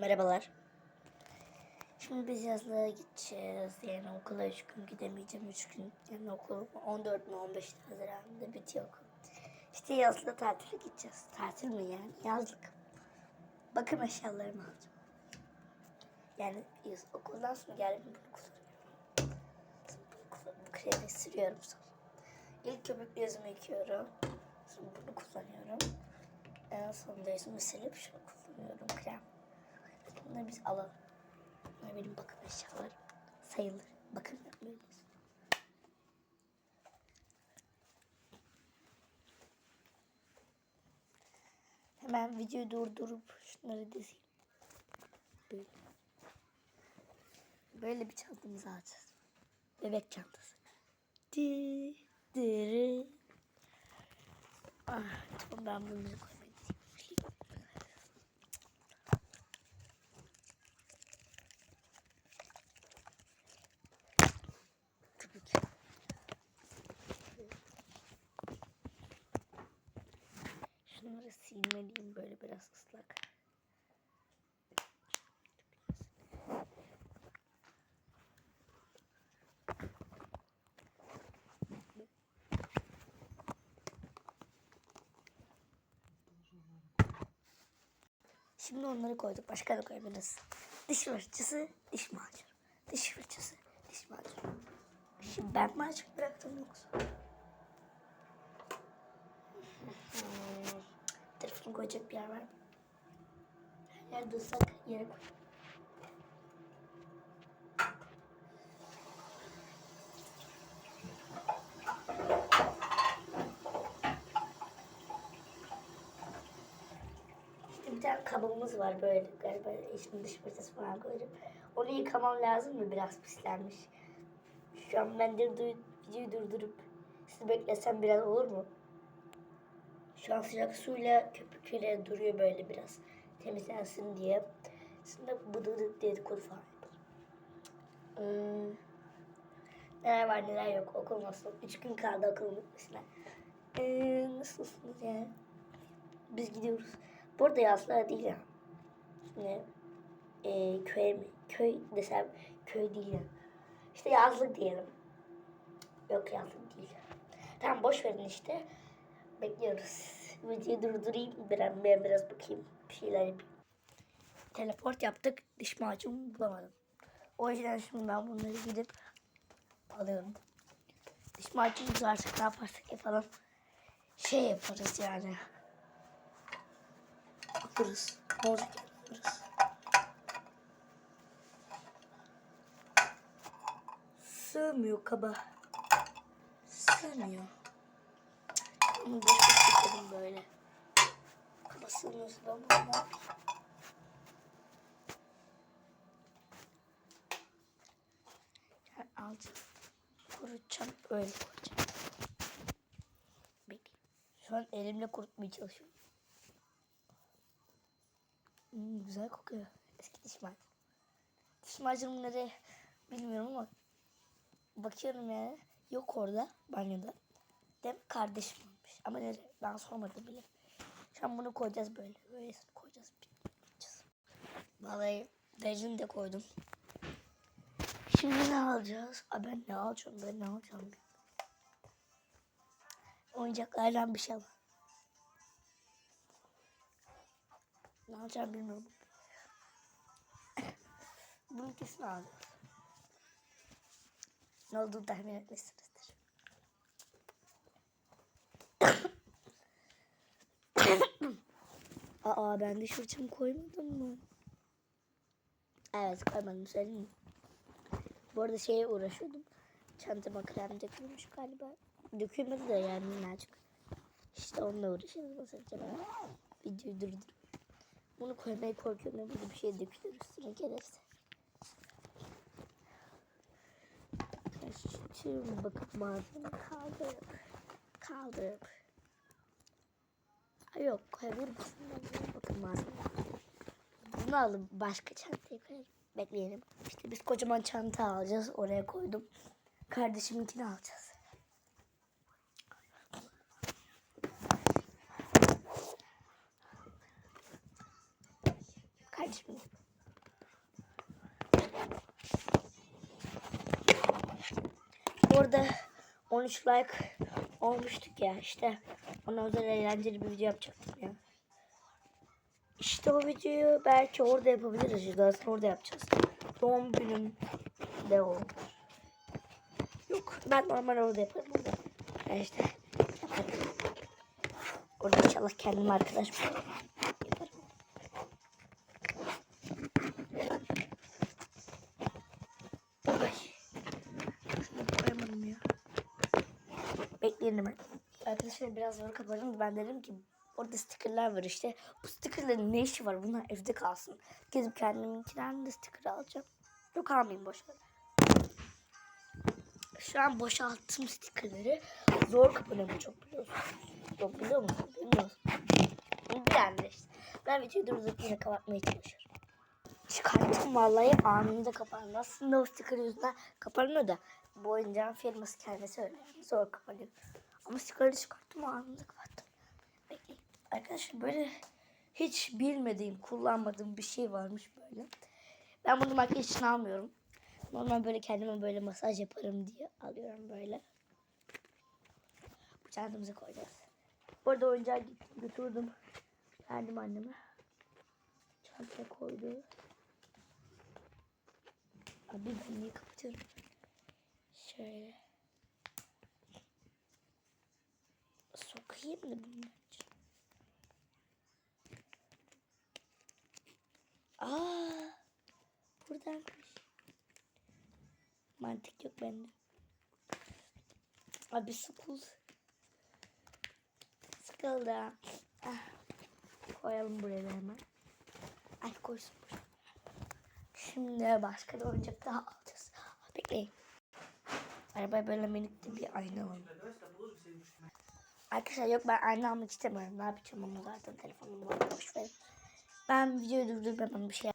merhabalar. Şimdi biz yazlığa gideceğiz. Yani okula 3 gün gidemeyeceğim. 3 gün yani okul 14 mi 15 Haziran'da bitiyor okul. İşte yazlığa tatile gideceğiz. Tatil mi yani? Yazlık. Bakım eşyalarımı alacağım. Yani yaz, okuldan sonra geldim bunu kullanıyorum. Bunu Bu kremi sürüyorum sonra. İlk köpük gözümü yıkıyorum. Sonra bunu kullanıyorum. En sonunda yüzümü silip şunu kullanıyorum krem. Bunları biz alalım. Bunlar benim bakım eşyalarım. Sayılır. Bakım yapmıyoruz. Hemen videoyu durdurup şunları dizeyim. Böyle. Böyle bir çantamızı alacağız. Bebek çantası. Di, diri. Ah, tamam ben bunu koymayı deneyeyim. Tabii ki. Şunları silmeliyim böyle biraz ıslak. Şimdi onları koyduk. Başka da koyabiliriz. Diş fırçası, diş macunu. Diş fırçası, diş macunu. Şimdi ben açık bıraktım yoksa? Hmm. Telefonu koyacak bir yer var mı? Her yerde ıslak yere koy. İşte bir tane kabımız var böyle galiba eşimin dış fırçası falan koydum. Onu yıkamam lazım mı? Biraz pislenmiş. Şu an ben de videoyu durdurup sizi beklesem biraz olur mu? Şu an sıcak suyla köpükleri duruyor böyle biraz temizlensin diye. Şimdi bıdı bıdı dedikodu falan yapalım. Hmm. Neler var neler yok okul nasıl? Üç gün kaldı okulun bitmesine. Ee, nasılsınız yani? Biz gidiyoruz. Burada yazlığa değil ya. Şimdi e, köy mi? Köy desem köy değil ya. İşte yazlık diyelim. Yok yazlık değil. Tamam boş verin işte. Bekliyoruz. Videoyu durdurayım. Ben, ben biraz bakayım. Bir şeyler yapayım. Teleport yaptık. Diş macunu bulamadım. O yüzden şimdi ben bunları gidip alıyorum. Diş macunumuz artık ne yaparsak yapalım. Şey yaparız yani. Alırız. Olacak alırız. Sığmıyor kaba. Sığmıyor. Bunu boş çekelim böyle. Yapayım? Yani alacağım. Kurutacağım. Öyle koyacağım. Bekle. Şu an elimle kurutmaya çalışıyorum. Hmm, güzel kokuyor. Eski diş macunu. Diş macunum nereye bilmiyorum ama bakıyorum yani. Yok orada banyoda. Demek kardeşim almış. Ama nereye? Ben sormadım bile. Şu bunu koyacağız böyle. Böyle koyacağız. Biteceğiz. Vallahi derin de koydum. Şimdi ne alacağız? Aa, ben ne alacağım? Ben ne alacağım? Oyuncaklardan bir şey al. Ne alacağım bilmiyorum. Bunun kesin alacağız. Ne olduğunu tahmin etmişsinizdir. Aa ben diş fırçamı koymadım mı? Evet koymadım söyleyeyim mi? Bu arada şeye uğraşıyordum. Çantama krem dökülmüş galiba. Dökülmedi de yani minnacık. İşte onunla uğraşıyoruz basınca ben. Videoyu durdur. Bunu koymaya korkuyorum. Böyle bir şey dökülür üstüne gelirse. Tüm bakıp malzeme kaldırıp kaldırıp yok koyabilir misin? Olmaz. Bunu alıp başka çantaya koyalım. Bekleyelim. İşte biz kocaman çanta alacağız. Oraya koydum. Kardeşiminkini alacağız. Kardeşim. Orada 13 like olmuştuk ya işte. Ona özel eğlenceli bir video yapacaktım. İşte o videoyu belki orada yapabiliriz. Zaten orada yapacağız. Doğum günüm de olur. Yok ben normal orada yaparım. Orada. Ben işte yaparım. Orada inşallah kendim arkadaş bulurum. Bekleyin hemen. Arkadaşlar biraz zor kapadım. Ben dedim ki orada stickerlar var işte. Bu stickerların ne işi var? Bunlar evde kalsın. Gezip kendiminkinden de sticker alacağım. Yok almayayım boş ver. Şu an boşalttım stickerları. Zor çok biliyorsun. Yok biliyor musun? Bilmiyorsun. De işte. Ben videoyu durdurup yine kapatmaya çalışıyorum. Çıkarttım vallahi anında kapandı. Aslında o sticker yüzünden kapanıyor da bu oyuncağın firması kendisi öyle yani zor kapanıyor. Ama sticker'ı çıkarttım anında kapattım. Arkadaşlar böyle hiç bilmediğim, kullanmadığım bir şey varmış böyle. Ben bunu makyaj için almıyorum. Normal böyle kendime böyle masaj yaparım diye alıyorum böyle. Bu çantamıza koyacağız. Bu arada oyuncağı götürdüm. Verdim anneme. Çantaya koydu. Abi ben niye kapatıyorum? Şöyle. Sokayım da bunu bence. Aa, buradaymış. Mantık yok bende. Abi sıkıldı. Sıkıldı. Ah. Koyalım buraya da hemen. Ay koysun buraya. Şimdi başka bir oyuncak daha alacağız. Bekleyin. Arabaya böyle minik bir ayna alalım. Arkadaşlar yok ben ayna almak istemiyorum. Ne yapacağım ama zaten telefonum var. Boş verin. Ben videoyu durdurup hemen bir şey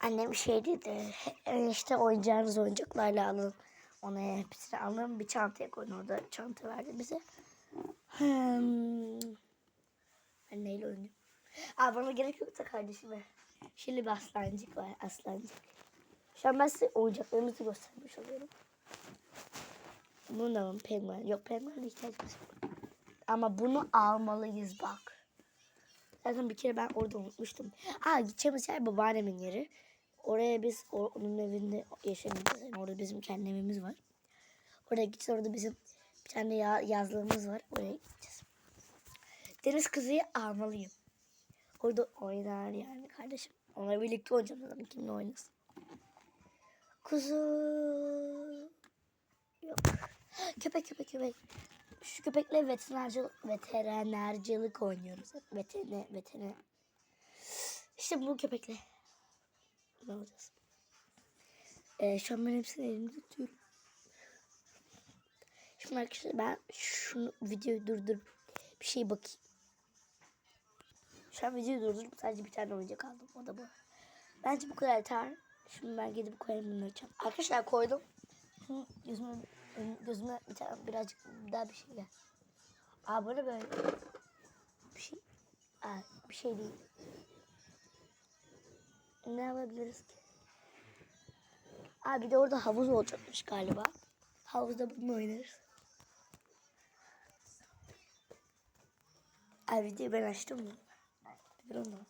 Annem şey dedi. "E, işte oyuncağınız oyuncaklarla alın. Ona hepsini alın. Bir çantaya koyun orada. Çanta verdi bize. Hmm. Ben neyle oynayayım? Aa bana gerek yok da kardeşime. Şöyle bir aslancık var. Aslancık. Şu an ben size oyuncaklarımızı göstermiş oluyorum. Bunu da mı? Penguen. Yok penguene ihtiyacımız yok. Ama bunu almalıyız bak. Zaten bir kere ben orada unutmuştum. Aa gideceğimiz yer babaannemin yeri. Oraya biz onun evinde yaşamayacağız. Yani orada bizim kendi evimiz var. Oraya gideceğiz. Orada bizim bir tane ya, yazlığımız var. Oraya gideceğiz. Deniz kızıyı almalıyım. Orada oynar yani kardeşim. Onunla birlikte oynayacağım zaten. Kimle oynasın. Kuzu. Yok. Köpek köpek köpek. Şu köpekle veterinercilik, veterinercilik oynuyoruz. hep. Veteriner, veteriner. İşte bu köpekle. Ne olacağız? Ee, şu an ben hepsini elimde tutuyorum. Şimdi arkadaşlar ben şunu videoyu durdurup bir şey bakayım. Şu an videoyu durdurup sadece bir tane oyuncak aldım. O da bu. Bence bu kadar yeter. Şimdi ben gidip koyayım bunları çabuk. Arkadaşlar koydum. Şimdi gözüme, gözüme bir tane birazcık daha bir şey gel. Aa böyle böyle. Bir şey. Aa, bir şey değil. Ne alabiliriz ki? Aa bir de orada havuz olacakmış galiba. Havuzda bunu oynarız. Aa videoyu ben açtım mı? Onu.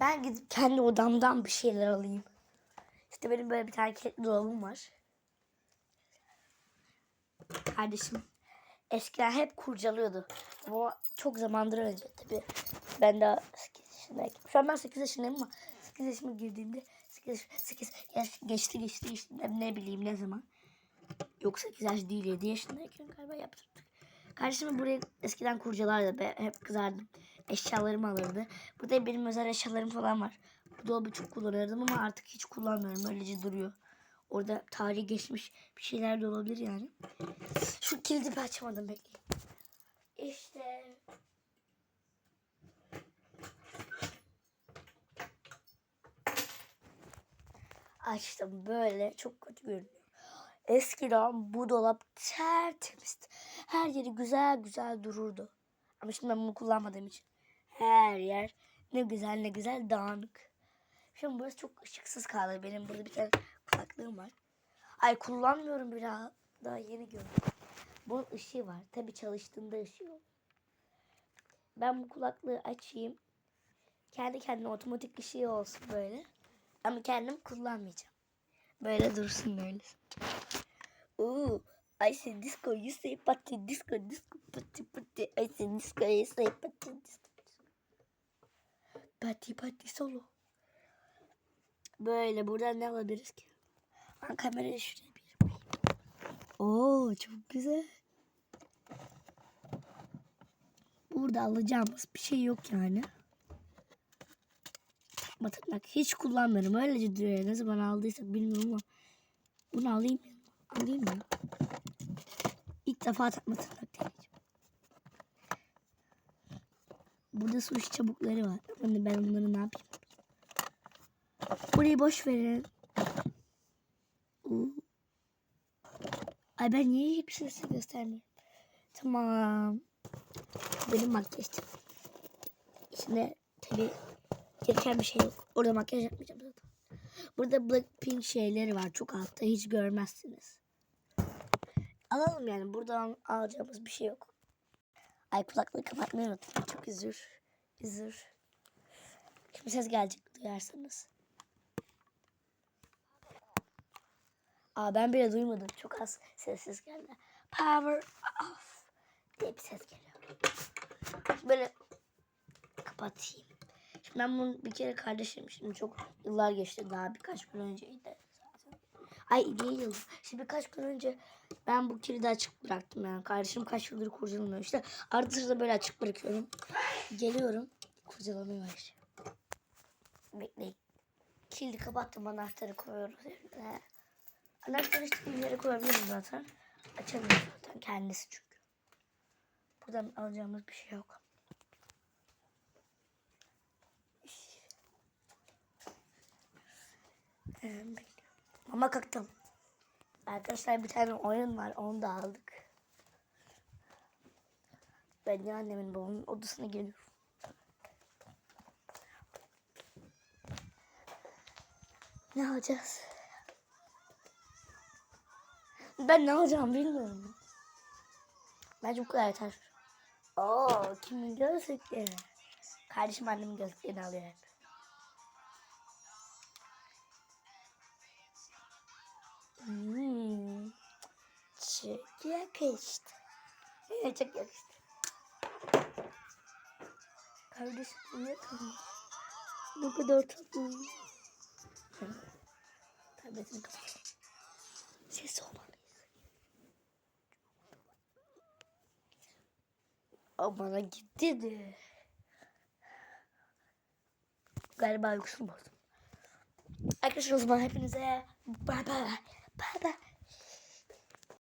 Ben gidip kendi odamdan bir şeyler alayım. İşte benim böyle bir tane kilitli dolabım var. Kardeşim eskiden hep kurcalıyordu. Ama çok zamandır önce tabii. Ben daha 8 yaşındayım. Şu an ben 8 yaşındayım ama 8 yaşıma girdiğimde 8, 8 yaş geçti geçti geçti ne bileyim ne zaman. Yok 8 yaş değil 7 yaşındayken galiba yaptırdık. Kardeşim buraya eskiden kurcalardı. Ben hep kızardım. Eşyalarımı alırdı. Burada benim özel eşyalarım falan var. Bu dolabı çok kullanırdım ama artık hiç kullanmıyorum. Öylece duruyor. Orada tarihi geçmiş bir şeyler de olabilir yani. Şu kilidi bir açmadım bekleyin. İşte. Açtım böyle çok kötü görünüyor. Eskiden bu dolap tertemizdi. Her yeri güzel güzel dururdu. Ama şimdi ben bunu kullanmadığım için her yer ne güzel ne güzel dağınık. Şimdi burası çok ışıksız kaldı. Benim burada bir tane kulaklığım var. Ay kullanmıyorum biraz. Daha yeni gördüm. Bunun ışığı var. Tabi çalıştığında ışığı yok. Ben bu kulaklığı açayım. Kendi kendine otomatik ışığı olsun böyle. Ama kendim kullanmayacağım. Böyle dursun böyle. Ooh, I say disco, you say party, disco, disco, party, party. I say disco, you say party, disco. Party, party solo. Böyle buradan ne alabiliriz ki? Ben kamerayı şuraya bir. Oo çok güzel. Burada alacağımız bir şey yok yani. Takma takmak hiç kullanmıyorum. Öylece duruyor. Ne zaman aldıysak bilmiyorum ama. Bunu alayım? Alayım mı? İlk defa takma tırnak deneyeceğim. Burada sushi çabukları var. Ama ben onları ne yapayım? Burayı boş verin. Ay ben niye hepsini size göstermiyorum? Tamam. Benim makyajım. İçinde tabii gereken bir şey yok. Orada makyaj yapmayacağım zaten. Burada Blackpink şeyleri var. Çok altta hiç görmezsiniz. Alalım yani. Buradan alacağımız bir şey yok. Ay kulaklığı kapatmayı unuttum. Çok üzür. Üzür. Şimdi ses gelecek duyarsanız. Aa ben bile duymadım. Çok az sessiz geldi. Power off diye bir ses geliyor. Böyle kapatayım. Ben bunu bir kere kardeşim şimdi çok yıllar geçti daha birkaç gün önceydi. Ay değil yıl. Şimdi birkaç gün önce ben bu kilidi açık bıraktım yani. Kardeşim kaç yıldır kurcalamıyor. İşte arada sırada böyle açık bırakıyorum. Geliyorum. Kurcalamaya başlıyor. Bekleyin. Kilidi kapattım anahtarı koyuyoruz yerine. Anahtarı istediğim yere koyabilirim zaten. Açamıyorum zaten kendisi çünkü. Buradan alacağımız bir şey yok. Ee, bekliyorum. Mama kalktım. Arkadaşlar bir tane oyun var. Onu da aldık. Ben de annemin babamın odasına geliyorum. Ne alacağız? Ben ne alacağım bilmiyorum. Bence bu kadar yeter. Oo, kimin gözlükleri? Kardeşim annemin gözlüklerini alıyor Hmm. Çok yakıştı. Evet, çok yakıştı. Kardeşim tatlı. Ne kadar tatlı. Tabletini kapat. Ses olmalıyız. O bana gitti de. Galiba uykusunu bozdum. Arkadaşlar o zaman hepinize bay bay. Bay bay.